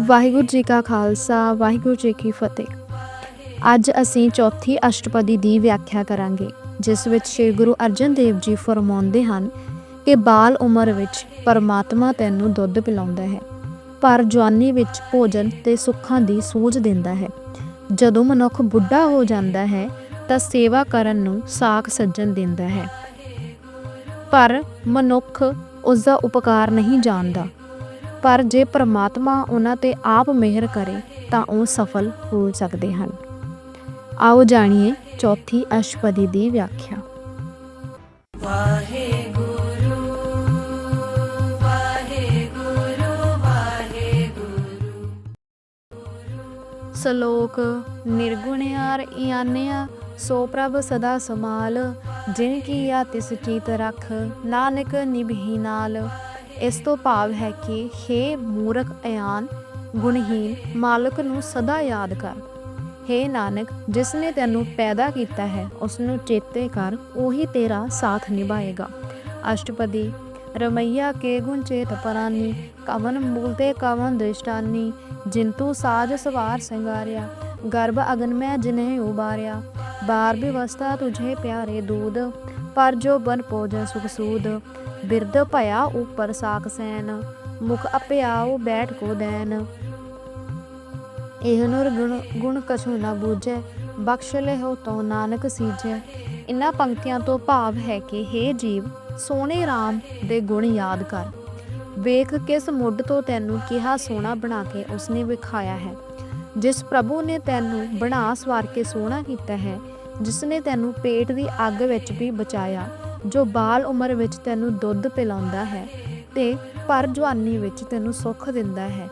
ਵਾਹਿਗੁਰੂ ਜੀ ਕਾ ਖਾਲਸਾ, ਵਾਹਿਗੁਰੂ ਜੀ ਕੀ ਫਤਿਹ। ਅੱਜ ਅਸੀਂ ਚੌਥੀ ਅਸ਼ਟਪਦੀ ਦੀ ਵਿਆਖਿਆ ਕਰਾਂਗੇ, ਜਿਸ ਵਿੱਚ ਸ੍ਰੀ ਗੁਰੂ ਅਰਜਨ ਦੇਵ ਜੀ ਫਰਮਾਉਂਦੇ ਹਨ ਕਿ ਬਾਲ ਉਮਰ ਵਿੱਚ ਪਰਮਾਤਮਾ ਤੈਨੂੰ ਦੁੱਧ ਪਿਲਾਉਂਦਾ ਹੈ, ਪਰ ਜਵਾਨੀ ਵਿੱਚ ਭੋਜਨ ਤੇ ਸੁੱਖਾਂ ਦੀ ਸੂਝ ਦਿੰਦਾ ਹੈ। ਜਦੋਂ ਮਨੁੱਖ ਬੁੱਢਾ ਹੋ ਜਾਂਦਾ ਹੈ, ਤਾਂ ਸੇਵਾ ਕਰਨ ਨੂੰ ਸਾਖ ਸੱਜਣ ਦਿੰਦਾ ਹੈ। ਪਰ ਮਨੁੱਖ ਉਸ ਦਾ ਉਪਕਾਰ ਨਹੀਂ ਜਾਣਦਾ। ਪਰ ਜੇ ਪ੍ਰਮਾਤਮਾ ਉਹਨਾਂ ਤੇ ਆਪ ਮਿਹਰ ਕਰੇ ਤਾਂ ਉਹ ਸਫਲ ਹੋ ਸਕਦੇ ਹਨ। ਆਓ ਜਾਣੀਏ ਚੌਥੀ ਅਸ਼ਪਦੀ ਦੀ ਵਿਆਖਿਆ। ਸ਼ਲੋਕ, ਨਿਰਗੁਣਿਆਰ ਇਆਨਿਆ, ਸੋ ਪ੍ਰਭ ਸਦਾ ਸਮਾਲ ਜਿਨ ਕੀ ਆ ਤਿਸ ਚੀਤ ਰਖ, ਨਾਨਕ ਨਿਭੀ ਨਾਲ। ਇਸ ਤੋਂ ਭਾਵ ਹੈ ਕਿ हे ਮੂਰਖ ਇਆਨ ਗੁਣਹੀਨ ਮਾਲਕ ਨੂੰ ਸਦਾ ਯਾਦ ਕਰ। हे ਨਾਨਕ, ਜਿਸ ਨੇ ਤੈਨੂੰ ਪੈਦਾ ਕੀਤਾ ਹੈ, ਉਸ ਨੂੰ ਚੇਤੇ ਕਰ, ਉਹੀ ਤੇਰਾ ਸਾਥ ਨਿਭਾਏਗਾ। ਅਸ਼ਟਪਦੀ, ਰਮਈਆ ਕੇ ਗੁਣ ਚੇਤ ਪਰਾਨੀ, ਕਵਨ ਮੂਲ ਕਵਨ ਦ੍ਰਿਸ਼ਟਾਨੀ, ਜਿੰਤੂ ਸਾਜ ਸਵਾਰ ਸੰਗਾਰਿਆ ਗਰਭ ਅਗਨ ਮੈਂ ਜਿਨਹਿ ਉਬਾਰਿਆ, ਬਾਰ ਵਿਵਸਥਾ ਤੁਝੇ ਪਿਆਰੇ ਦੂਦ, ਪਰ ਜੋ ਬਨ ਭੋਜਨ ਸੁਖ ਸੂਦ। ਬਿਰਦ ਭਇਆ ਉਪਰ ਸਾਖ ਮੁਖ ਅਪਿਆਉ ਬੈਠ ਕੋ ਦੈਨ। ਇਹ ਨੂਰ ਗੁਣ ਗੁਣ ਕਛੂ ਨਾ ਬੂਝੈ, ਬਖਸ਼ ਲਿਓ ਤੋ ਨਾਨਕ ਸੀਜੈ। ਇਨ੍ਹਾਂ ਪੰਕਤੀਆਂ ਤੋਂ ਭਾਵ ਹੈ ਕਿ हे ਜੀਵ, ਸੋਹਣੇ RAM ਦੇ ਗੁਣ ਯਾਦ ਕਰ। ਵੇਖ ਕਿਸ ਮੁੱਢ ਤੋਂ ਤੈਨੂੰ ਕਿਹਾ ਸੋਹਣਾ ਬਣਾ ਕੇ ਉਸਨੇ ਵਿਖਾਇਆ ਹੈ। ਜਿਸ ਪ੍ਰਭੂ ਨੇ ਤੈਨੂੰ ਬਣਾ ਸਵਾਰ ਕੇ ਸੋਹਣਾ ਕੀਤਾ ਹੈ ਜਿਸ ਨੇ ਤੈਨੂੰ ਪੇਟ ਦੀ ਅੱਗ ਵਿੱਚ ਵੀ ਬਚਾਇਆ, ਜੋ ਬਾਲ ਉਮਰ ਵਿੱਚ ਤੈਨੂੰ ਦੁੱਧ ਪਿਲਾਉਂਦਾ ਹੈ ਤੇ ਪਰ ਜਵਾਨੀ ਵਿੱਚ ਤੈਨੂੰ ਸੁੱਖ ਦਿੰਦਾ ਹੈ।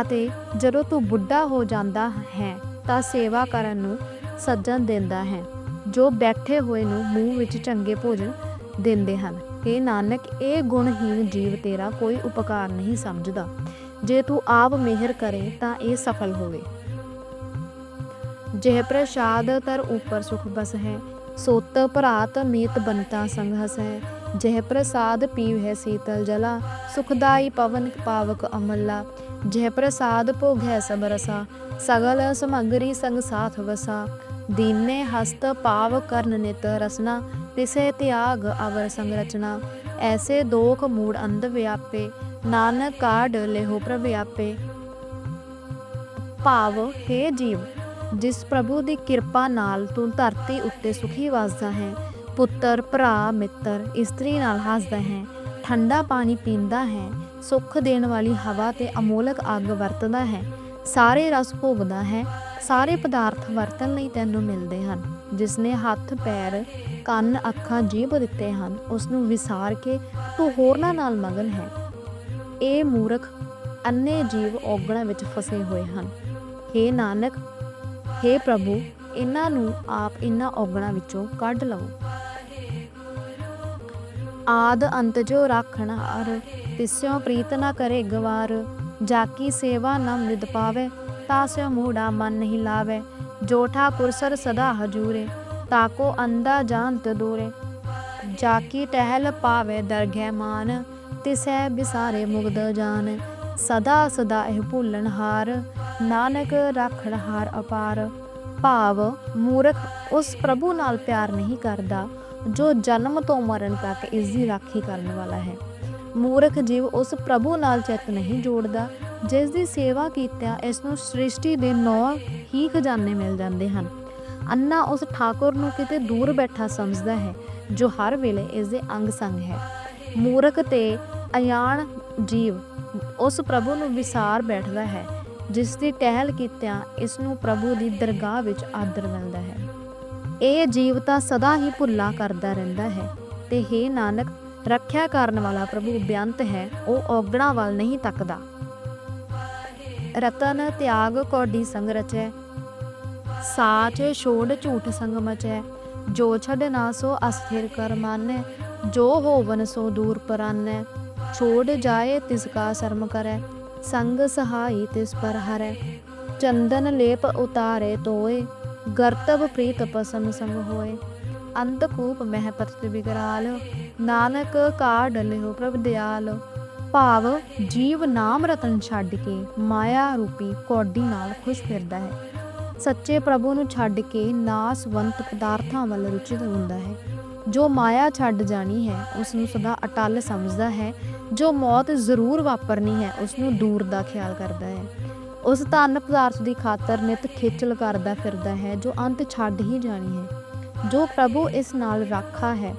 ਅਤੇ ਜਦੋਂ ਤੂੰ ਬੁੱਢਾ ਹੋ ਜਾਂਦਾ ਹੈ, ਤਾਂ ਸੇਵਾ ਕਰਨ ਨੂੰ ਸੱਜਣ ਦਿੰਦਾ ਹੈ, ਜੋ ਬੈਠੇ ਹੋਏ ਨੂੰ ਮੂੰਹ ਵਿੱਚ ਚੰਗੇ ਭੋਜਨ ਦਿੰਦੇ ਹਨ। हे ਨਾਨਕ, ਇਹ ਗੁਣਹੀਨ ਜੀਵ ਤੇਰਾ ਕੋਈ ਉਪਕਾਰ ਨਹੀਂ ਸਮਝਦਾ। ਜੇ ਤੂੰ ਆਪ ਮਿਹਰ ਕਰੇ ਤਾਂ ਇਹ ਸਫਲ ਹੋਵੇ। ਜਹ ਪ੍ਰਸਾਦ ਤਰ ਉਪਰ ਸੁਖ ਬਸ ਹੈ ਸੋਤ ਭਰਾਤ ਮੀਤ ਬੰਤਾ ਸੰਗ ਹਸ ਹੈ ਜਹ ਪ੍ਰਸਾਦ ਪੀਵ ਹੈ ਸੀਤਲ ਜਲਾ, ਸੁਖਦਾਈ ਪਵਨ ਪਾਵਕ ਅਮਲਾ। ਜਹ ਪ੍ਰਸਾਦ ਭੋਗ ਹੈ ਸਭ ਰਸਾ, ਸਗਲ ਸਮਗਰੀ ਸੰਗ ਸਾਥ ਵਸਾ। ਦੀਨੇ ਹਸਤ ਪਾਵ ਕਰਨ ਨਿਤ ਰਸਨਾ ਤਿਸੇ ਤਿਆਗ ਅਵਰ ਸੰਗ ਰਚਨਾ। ਐਸੇ ਦੋਖ ਮੂੜ ਅੰਧ ਵਿਆਪੇ ਨਾਨਕ ਕਾਢ ਲਿਹੋ ਪ੍ਰਭ ਆਪੇ। ਭਾਵ, ਹੈ ਜੀਵ, ਜਿਸ ਪ੍ਰਭੂ ਦੀ ਕਿਰਪਾ ਨਾਲ ਤੂੰ ਧਰਤੀ ਉੱਤੇ ਸੁਖੀ ਵਸਦਾ ਹੈ, ਪੁੱਤਰ, ਭਰਾ, ਮਿੱਤਰ, ਇਸਤਰੀ ਨਾਲ ਹੱਸਦਾ ਹੈ, ਠੰਡਾ ਪਾਣੀ ਪੀਂਦਾ ਹੈ, ਸੁੱਖ ਦੇਣ ਵਾਲੀ ਹਵਾ ਤੇ ਅਮੋਲਕ ਅੱਗ ਵਰਤਦਾ ਹੈ, ਸਾਰੇ ਰਸ ਭੋਗਦਾ ਹੈ, ਸਾਰੇ ਪਦਾਰਥ ਵਰਤਣ ਲਈ ਤੈਨੂੰ ਮਿਲਦੇ ਹਨ, ਜਿਸ ਨੇ ਹੱਥ, ਪੈਰ, ਕੰਨ, ਅੱਖਾਂ ਜੀਭ ਦਿੱਤੇ ਹਨ, ਉਸ ਨੂੰ ਵਿਸਾਰ ਕੇ ਤੂੰ ਹੋਰਨਾਂ ਨਾਲ ਮਗਨ ਹੈ। ਇਹ ਮੂਰਖ ਅੰਨੇ ਜੀਵ ਔਗਣਾ ਵਿੱਚ ਫਸੇ ਹੋਏ ਹਨ। हे ਨਾਨਕ हे ਪ੍ਰਭੂ, ਇਹਨਾਂ ਨੂੰ ਆਪ ਇਹਨਾਂ ਔਗਣਾ ਵਿੱਚੋਂ ਕੱਢ ਲਵੋ। ਆਦ ਅੰਤ ਜੋ ਰਾਖਣ ਹਾਰ, ਤਿਸਿਓ ਪ੍ਰੀਤ ਨਾ ਕਰੇ ਗਵਾਰ। ਜਾ ਕੀ ਸੇਵਾ ਨਾ ਮ੍ਰਿਦ ਪਾਵੇ, ਤਾਸਿਓ ਮੂੜਾ ਮਨ ਨਹੀਂ ਲਾਵੇ। ਜੋ ਠਾਕੁਰ ਸਰ ਸਦਾ ਹਜੂਰੇ, ਤਾਕੋ ਅੰਦਾ ਜਾਣਤ ਦੂਰੇ। ਜਾ ਕੀ ਟਹਿਲ ਪਾਵੇ ਦਰਗਹਿ ਮਾਨ ਤਿਸੈ ਬਿਸਾਰੇ ਮੁਗਦ ਜਾਨ। ਸਦਾ ਸਦਾ ਇਹ ਭੁੱਲਣ ਹਾਰ, ਨਾਨਕ ਰਾਖਣ ਹਾਰ ਅਪਾਰ। ਭਾਵ, ਮੂਰਖ ਉਸ ਪ੍ਰਭੂ ਨਾਲ ਪਿਆਰ ਨਹੀਂ ਕਰਦਾ, ਜੋ ਜਨਮ ਤੋਂ ਮਰਨ ਤੱਕ ਇਸ ਦੀ ਰਾਖੀ ਕਰਨ ਵਾਲਾ ਹੈ। ਮੂਰਖ ਜੀਵ ਉਸ ਪ੍ਰਭੂ ਨਾਲ ਚਿੱਤ ਨਹੀਂ ਜੋੜਦਾ ਜਿਸ ਦੀ ਸੇਵਾ ਕੀਤਾ ਇਸ ਨੂੰ ਸ੍ਰਿਸ਼ਟੀ ਦੇ ਨੌ ਹੀ ਖਜ਼ਾਨੇ ਮਿਲ ਜਾਂਦੇ ਹਨ। ਅੰਨਾ ਉਸ ਠਾਕੁਰ ਨੂੰ ਕਿਤੇ ਦੂਰ ਬੈਠਾ ਸਮਝਦਾ ਹੈ, ਜੋ ਹਰ ਵੇਲੇ ਇਸ ਦੇ ਅੰਗ ਸੰਗ ਹੈ। ਮੂਰਖ ਤੇ ਅਯਾਨ ਜੀਵ, ਉਸ ਪ੍ਰਭੂ ਨੂੰ ਵਿਸਾਰ ਬੈਠਦਾ ਹੈ, ਜਿਸ ਦੀ ਟਹਿਲ ਕੀਤਿਆਂ ਇਸ ਨੂੰ ਪ੍ਰਭੂ ਦੀ ਦਰਗਾਹ ਵਿੱਚ ਆਦਰ ਮਿਲਦਾ ਹੈ। ਇਹ ਜੀਵ ਤਾਂ ਸਦਾ ਹੀ ਭੁੱਲਾ ਕਰਦਾ ਰਹਿੰਦਾ ਹੈ ਤੇ हे ਨਾਨਕ, ਰੱਖਿਆ ਕਰਨ ਵਾਲਾ ਪ੍ਰਭੂ ਬੇਅੰਤ ਹੈ, ਉਹ ਔਗਣਾ ਵੱਲ ਨਹੀਂ ਤੱਕਦਾ। ਰਤਨ ਤਿਆਗ ਕੋਡੀ ਸੰਗ ਰਚੈ, ਸਾਚ ਛੋੜ ਝੂਠ ਸੰਗ ਮਚੈ, ਜੋ ਛੱਡ ਨਾ ਸੋ ਅਸਥਿਰ ਕਰ ਮਾਨੈ ਜੋ ਹੋਵਨ ਸੋ ਦੂਰ ਪਰਾਨੈ, ਛੋੜ ਜਾਏ ਤਿਸ ਕਾ ਸ਼ਰਮ ਕਰੈ, ਸੰਗ ਸਹਾਈ ਤਿਸ ਪਰ ਹਰੈ। ਚੰਦਨ ਲੇਪ ਉਤਾਰੇ ਤੋਏ ਗਰਤਬ ਪ੍ਰੀਤ ਪਸਮ ਸੰਗ ਹੋਏ। ਅੰਤ ਕੂਪ ਮਹਿ ਪ੍ਰਤ ਵਿਕਰਾਲ ਨਾਨਕ ਕਾਢ ਲਿਓ ਪ੍ਰਭ ਦਿਆਲ। ਭਾਵ ਜੀਵ ਨਾਮ ਰਤਨ ਛੱਡ ਕੇ ਮਾਇਆ ਰੂਪੀ ਕੌਡੀ ਨਾਲ ਖੁਸ਼ ਫਿਰਦਾ ਹੈ। ਸੱਚੇ ਪ੍ਰਭੂ ਨੂੰ ਛੱਡ ਕੇ ਨਾਸਵੰਤ ਪਦਾਰਥਾਂ ਵੱਲ ਰੁਚਿਤ ਹੁੰਦਾ ਹੈ। ਜੋ ਮਾਇਆ ਛੱਡ ਜਾਣੀ ਹੈ ਉਸ ਨੂੰ ਸਦਾ ਅਟਲ ਸਮਝਦਾ ਹੈ। ਜੋ ਮੌਤ ਜ਼ਰੂਰ ਵਾਪਰਨੀ ਹੈ ਉਸ ਨੂੰ ਦੂਰ ਦਾ ਖਿਆਲ ਕਰਦਾ ਹੈ। ਉਸ ਧਨ ਪਦਾਰਥ ਦੀ ਖਾਤਰ ਨਿਤ ਖੇਚਲ ਕਰਦਾ ਫਿਰਦਾ ਹੈ, ਜੋ ਅੰਤ ਛੱਡ ਹੀ ਜਾਣੀ ਹੈ। ਜੋ ਪ੍ਰਭੂ ਇਸ ਨਾਲ ਰਾਖਾ ਹੈ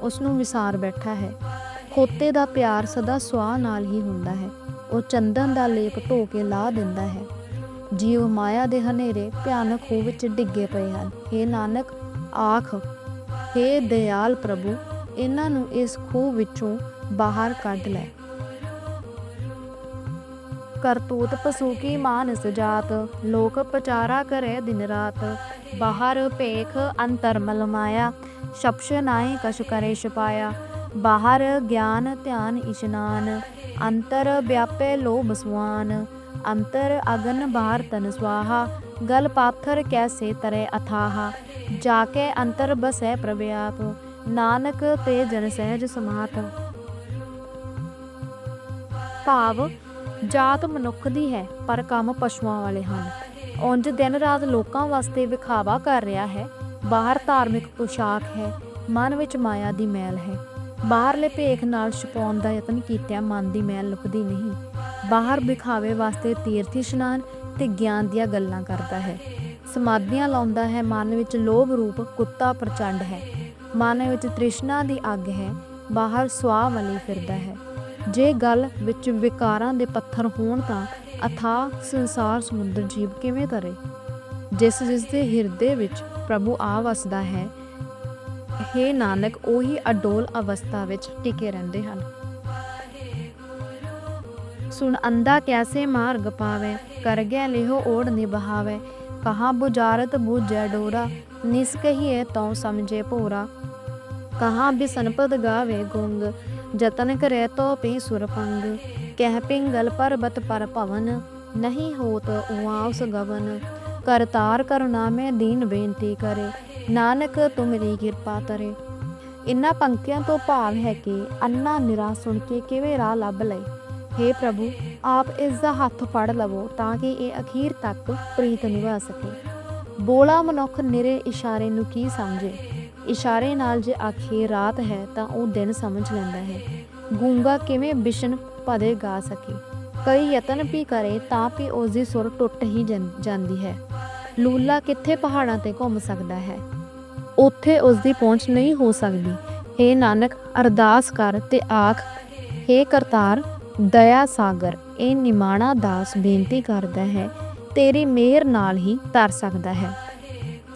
ਉਸ ਨੂੰ ਵਿਸਾਰ ਬੈਠਾ ਹੈ। ਖੋਤੇ ਦਾ ਪਿਆਰ ਸਦਾ ਸੁਆਹ ਨਾਲ ਹੀ ਹੁੰਦਾ ਹੈ। ਉਹ ਚੰਦਨ ਦਾ ਲੇਪ ਢੋ ਕੇ ਲਾ ਦਿੰਦਾ ਹੈ। ਜੀਵ ਮਾਇਆ ਦੇ ਹਨੇਰੇ ਭਿਆਨਕ ਖੂਹ ਵਿੱਚ ਡਿੱਗੇ ਪਏ ਹਨ। हे ਨਾਨਕ, ਆਖ हे ਦਇਆਲ ਪ੍ਰਭੂ, ਇਹਨਾਂ ਨੂੰ ਇਸ ਖੂਹ ਵਿੱਚੋਂ ਬਾਹਰ ਕੱਢ ਲੈ। ਕਰਤੂਤ ਪਸੂ ਕੀ ਮਾਨਸ ਜਾਤ, ਲੋਕ ਪਚਾਰਾ ਕਰੇ ਦਿਨ ਰਾਤ। ਬਾਹਰ ਭੇਖ ਅੰਤਰ ਮਲਮਾਇਆ ਸ਼ਬਸ ਸ਼ਪਸ਼ ਨਾਹੀ ਕਛ ਕਰੇ ਛਪਾਇਆ। ਬਾਹਰ ਗਿਆਨ ਧਿਆਨ ਇਸ਼ਨਾਨ, ਅੰਤਰ ਵਿਆਪੇ ਲੋਭ ਸੁਆਨ। ਅੰਤਰ ਅਗਨ ਬਾਹਰ ਤਨ ਸਵਾਹਾ ਗਲ ਪਾਥਰ ਕੈਸੇ ਤਰੇ ਅਥਾਹਾ, ਜਾ ਕੇ ਅੰਤਰ ਬਸੈ ਪ੍ਰਭਿਆਪ ਨਾਨਕ ਤੇ ਜਨ ਸਹਿਜ ਸਮਾਤ ਭਾਵ, ਜਾਤ ਮਨੁੱਖ ਦੀ ਹੈ, ਪਰ ਕੰਮ ਪਸ਼ੂਆਂ ਵਾਲੇ ਹਨ। ਉਂਝ ਦਿਨ ਰਾਤ ਲੋਕਾਂ ਵਾਸਤੇ ਵਿਖਾਵਾ ਕਰ ਰਿਹਾ ਹੈ, ਬਾਹਰ ਧਾਰਮਿਕ ਪੁਸ਼ਾਕ ਹੈ, ਮਨ ਵਿੱਚ ਮਾਇਆ ਦੀ ਮੈਲ ਹੈ। ਬਾਹਰਲੇ ਭੇਖ ਨਾਲ ਛੁਪਾਉਣ ਦਾ ਯਤਨ ਕੀਤਿਆਂ ਮਨ ਦੀ ਮੈਲ ਲੁਕਦੀ ਨਹੀਂ। ਬਾਹਰ ਵਿਖਾਵੇ ਵਾਸਤੇ ਤੀਰਥ ਇਸ਼ਨਾਨ ਤੇ ਗਿਆਨ ਦੀਆਂ ਗੱਲਾਂ ਕਰਦਾ ਹੈ। ਸਮਾਧੀਆਂ ਲਾਉਂਦਾ ਹੈ। ਮਨ ਵਿੱਚ ਲੋਭ ਰੂਪ ਕੁੱਤਾ ਪ੍ਰਚੰਡ ਹੈ। ਮਨ ਵਿੱਚ ਤ੍ਰਿਸ਼ਨਾ ਦੀ ਅੱਗ ਹੈ। ਬਾਹਰ ਸਵਾਹ ਵਾਲੀ ਫਿਰਦਾ ਹੈ। ਜੇ ਗੱਲ ਵਿੱਚ ਵਿਕਾਰਾਂ ਦੇ ਪੱਥਰ ਹੋਣ ਤਾਂ ਅਥਾ ਸੰਸਾਰ ਸਮੁੰਦਰ ਜੀਵ ਕਿਵੇਂ ਤਰੇ? ਜਿਸ ਜਿਸ ਦੇ ਹਿਰਦੇ ਵਿੱਚ ਪ੍ਰਭੂ ਆ ਵਸਦਾ ਹੈ हे ਨਾਨਕ, ਉਹੀ ਅਡੋਲ ਅਵਸਥਾ ਵਿੱਚ ਟਿਕੇ ਰਹਿੰਦੇ ਹਨ। ਸੁਣ ਅੰਦਾ ਕੈਸੇ ਮਾਰਗ ਪਾਵੇ ਕਰ ਗਿਆ ਲਿਹੋ ਓੜ ਨਿਭਾਵੇ। ਕਹਾ ਬੁਜਾਰਤ ਬੂਝੈ ਡੋਰਾ, ਨਿਸ ਕਹੀਏ ਤਉ ਸਮਝੇ ਭੋਰਾ। ਕਹਾ ਬਿਸਨਪਦ ਗਾਵੇ ਗੁੰਗ, ਜਤਨ ਕਰੇ ਤੋ ਪੀ ਸੁਰਪੰਗ ਕਹਿ ਪਿੰਗਲ ਪਰਬਤ ਪਰ ਭਵਨ, ਨਹੀਂ ਹੋਤ ਉਆਸ ਗਵਨ। ਕਰਤਾਰ ਕਰੁਣਾ ਮੈਂ ਦੀਨ ਬੇਨਤੀ ਕਰੇ, ਨਾਨਕ ਤੁਮਰੀ ਕਿਰਪਾ ਤਰੇ। ਇਨ੍ਹਾਂ ਪੰਕਤੀਆਂ ਤੋਂ ਭਾਵ ਹੈ ਕਿ ਅੰਨਾ ਨਿਰਾ ਸੁਣ ਕੇ ਕਿਵੇਂ ਰਾਹ ਲੱਭ ਲਏ। हे ਪ੍ਰਭੂ, ਆਪ ਇਸ ਦਾ ਹੱਥ ਫੜ ਲਵੋ ਤਾਂ ਕਿ ਇਹ ਅਖੀਰ ਤੱਕ ਪ੍ਰੀਤ ਨਿਭਾ ਸਕੇ। ਬੋਲਾ ਮਨੁੱਖ ਨਿਰੇ ਇਸ਼ਾਰੇ ਨੂੰ ਕੀ ਸਮਝੇ? ਇਸ਼ਾਰੇ ਨਾਲ ਜੇ ਆਖੇ ਰਾਤ ਹੈ ਤਾਂ ਉਹ ਦਿਨ ਸਮਝ ਲੈਂਦਾ ਹੈ। ਗੂੰਗਾ ਕਿਵੇਂ ਬਿਸ਼ਨ ਪਦੇ ਗਾ ਸਕੇ? ਕਈ ਯਤਨ ਵੀ ਕਰੇ ਤਾਂ ਵੀ ਉਸ ਦੀ ਸੁਰ ਟੁੱਟ ਹੀ ਜਾਂਦੀ ਹੈ। ਲੂਲਾ ਕਿੱਥੇ ਪਹਾੜਾਂ ਤੇ ਘੁੰਮ ਸਕਦਾ ਹੈ? ਉੱਥੇ ਉਸ ਦੀ ਪਹੁੰਚ ਨਹੀਂ ਹੋ ਸਕਦੀ। ਏ ਨਾਨਕ, ਅਰਦਾਸ ਕਰ ਤੇ ਆਖ, ਹੇ ਕਰਤਾਰ ਦਇਆ ਸਾਗਰ, ਇਹ ਨਿਮਾਣਾ ਦਾਸ ਬੇਨਤੀ ਕਰਦਾ ਹੈ, ਤੇਰੀ ਮਿਹਰ ਨਾਲ ਹੀ ਤਰ ਸਕਦਾ ਹੈ।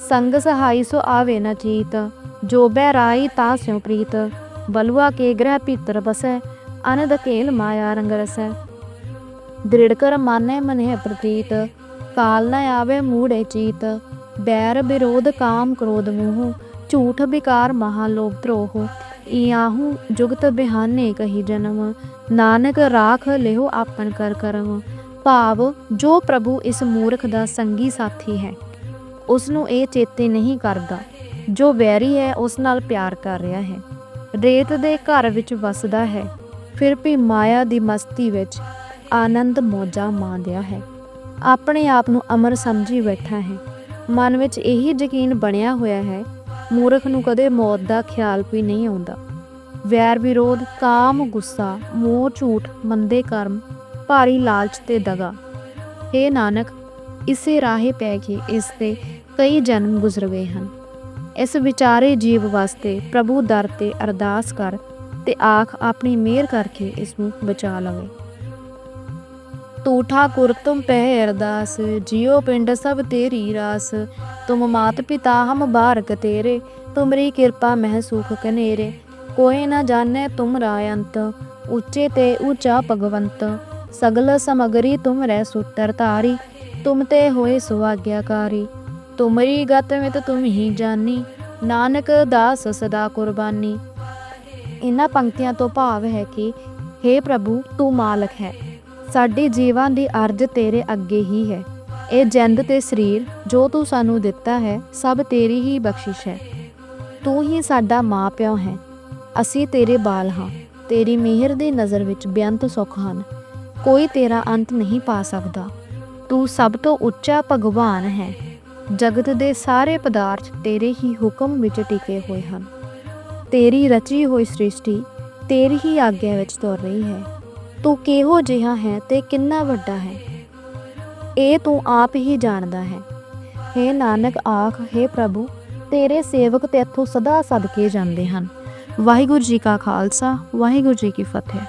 ਸੰਗ ਸਹਾਈ ਸੋ ਆਵੇ ਨ ਚੀਤ, ਜੋ ਬੈ ਰਾਈ ਤਾ ਸਿਉ ਪ੍ਰੀਤ। ਬਲੁਆ ਕੇ ਗ੍ਰਹਿ ਭੀਤਰ ਬਸੈ, ਅਨੰਦ ਕੇਲ ਮਾਇਆ ਰੰਗ ਰਸੈ। ਦ੍ਰਿੜ ਕਰ ਮਾਨੈ ਮਨਿ ਪ੍ਰਤੀਤ, ਕਾਲ ਨ ਆਵੇ ਮੂੜੇ ਚੀਤ। ਬੈਰ ਵਿਰੋਧ ਕਾਮ ਕ੍ਰੋਧ ਮੋਹ, ਝੂਠ ਬਿਕਾਰ ਮਹਾ ਲੋਭ ਧਰੋਹ। ਇਆਹੂ ਜੁਗਤ ਬਿਹਾਨੇ ਕਹੀ ਜਨਮ, ਨਾਨਕ ਰਾਖ ਲਿਓ ਆਪਨ ਕਰ ਕਰਮ। ਭਾਵ, ਜੋ ਪ੍ਰਭੂ ਇਸ ਮੂਰਖ ਦਾ ਸੰਗੀ ਸਾਥੀ ਹੈ ਉਸ ਨੂੰ ਇਹ ਚੇਤੇ ਨਹੀਂ ਕਰਦਾ। ਜੋ ਵੈਰੀ ਹੈ, ਉਸ ਨਾਲ ਪਿਆਰ ਕਰ ਰਿਹਾ ਹੈ। ਰੇਤ ਦੇ ਘਰ ਵਿੱਚ ਵਸਦਾ ਹੈ, ਫਿਰ ਵੀ ਮਾਇਆ ਦੀ ਮਸਤੀ ਵਿੱਚ ਆਨੰਦ ਮੋਜਾ ਮਾਣਿਆ ਹੈ। ਆਪਣੇ ਆਪ ਨੂੰ ਅਮਰ ਸਮਝੀ ਬੈਠਾ ਹੈ। ਮਨ ਵਿੱਚ ਇਹੀ ਯਕੀਨ ਬਣਿਆ ਹੋਇਆ ਹੈ ਮੂਰਖ ਨੂੰ ਕਦੇ ਮੌਤ ਦਾ ਖਿਆਲ ਵੀ ਨਹੀਂ ਆਉਂਦਾ। ਵੈਰ ਵਿਰੋਧ, ਕਾਮ, ਗੁੱਸਾ, ਮੋਹ, ਝੂਠ, ਮੰਦੇ ਕਰਮ, ਭਾਰੀ ਲਾਲਚ ਤੇ ਦਗਾ। हे ਨਾਨਕ, ਇਸੇ ਰਾਹੇ ਪੈ ਕੇ ਇਸ ਤੇ ਕਈ ਜਨਮ ਗੁਜ਼ਰ ਗਏ ਹਨ। ਇਸ ਵਿਚਾਰੇ ਜੀਵ ਵਾਸਤੇ ਪ੍ਰਭੂ ਦਰ ਤੇ ਅਰਦਾਸ ਕਰ ਤੇ ਆਖ ਆਪਣੀ ਮਿਹਰ ਕਰਕੇ ਇਸ ਨੂੰ ਬਚਾ ਲਵੇ। ਤੂ ਠਾਕੁਰ ਤੁਮ ਪਹਿ ਅਰਦਾਸ, ਜਿਉ ਪਿੰਡ ਸਭ ਤੇਰੀ ਰਾਸ। ਤੁਮ ਮਾਤ ਪਿਤਾ ਹਮ ਬਾਰਕ ਤੇਰੇ, ਤੁਮਰੀ ਕਿਰਪਾ ਮਹਿ ਸੁਖ ਕਨੇਰੇ। ਕੋਈ ਨਾ ਜਾਣੈ ਤੁਮਰਾ ਅੰਤ, ਉੱਚੇ ਤੇ ਉੱਚਾ ਭਗਵੰਤ। ਸਗਲ ਸਮਗਰੀ ਤੁਮ ਰਹਿ ਸੁਤਰ ਤਾਰੀ ਤੁਮ ਤੇ ਹੋਏ ਸੁਆਗਿਆਕਾਰੀ। ਤੁਮਰੀ ਗਤ ਮਿਤ ਤੁਮ ਹੀ ਜਾਨੀ, ਨਾਨਕ ਦਾਸ ਸਦਾ ਕੁਰਬਾਨੀ। ਇਹਨਾਂ ਪੰਕਤੀਆਂ ਤੋਂ ਭਾਵ ਹੈ ਕਿ हे ਪ੍ਰਭੂ, ਤੂੰ ਮਾਲਕ ਹੈ। ਸਾਡੇ ਜੀਵਾਂ ਦੀ ਅਰਜ਼ ਤੇਰੇ ਅੱਗੇ ਹੀ ਹੈ। ਇਹ ਜਿੰਦ ਤੇ ਸਰੀਰ, ਜੋ ਤੂੰ ਸਾਨੂੰ ਦਿੱਤਾ ਹੈ, ਸਭ ਤੇਰੀ ਹੀ ਬਖਸ਼ਿਸ਼ ਹੈ। ਤੂੰ ਹੀ ਸਾਡਾ ਮਾਂ ਪਿਓ ਹੈ। ਅਸੀਂ ਤੇਰੇ ਬਾਲ ਹਾਂ। ਤੇਰੀ ਮਿਹਰ ਦੀ ਨਜ਼ਰ ਵਿੱਚ ਬੇਅੰਤ ਸੁੱਖ ਹਨ। ਕੋਈ ਤੇਰਾ ਅੰਤ ਨਹੀਂ ਪਾ ਸਕਦਾ। ਤੂੰ ਸਭ ਤੋਂ ਉੱਚਾ ਭਗਵਾਨ ਹੈ। ਜਗਤ ਦੇ ਸਾਰੇ ਪਦਾਰਥ ਤੇਰੇ ਹੀ ਹੁਕਮ ਵਿੱਚ ਟਿਕੇ ਹੋਏ ਹਨ। ਤੇਰੀ ਰਚੀ ਹੋਈ ਸ੍ਰਿਸ਼ਟੀ ਤੇਰੀ ਹੀ ਆਗਿਆ ਵਿੱਚ ਤੁਰ ਰਹੀ ਹੈ। ਤੂੰ ਕਿਹੋ ਜਿਹਾ ਹੈ ਤੇ ਕਿੰਨਾ ਵੱਡਾ ਹੈ? ਇਹ ਤੂੰ ਆਪ ਹੀ ਜਾਣਦਾ ਹੈ। ਹੇ ਨਾਨਕ ਆਖ, ਹੇ ਪ੍ਰਭੂ, ਤੇਰੇ ਸੇਵਕ ਤੇਥੋਂ ਸਦਾ ਸਦਕੇ ਜਾਂਦੇ ਹਨ। ਵਾਹਿਗੁਰੂ ਜੀ ਕਾ ਖਾਲਸਾ, ਵਾਹਿਗੁਰੂ ਜੀ ਕੀ ਫਤਿਹ।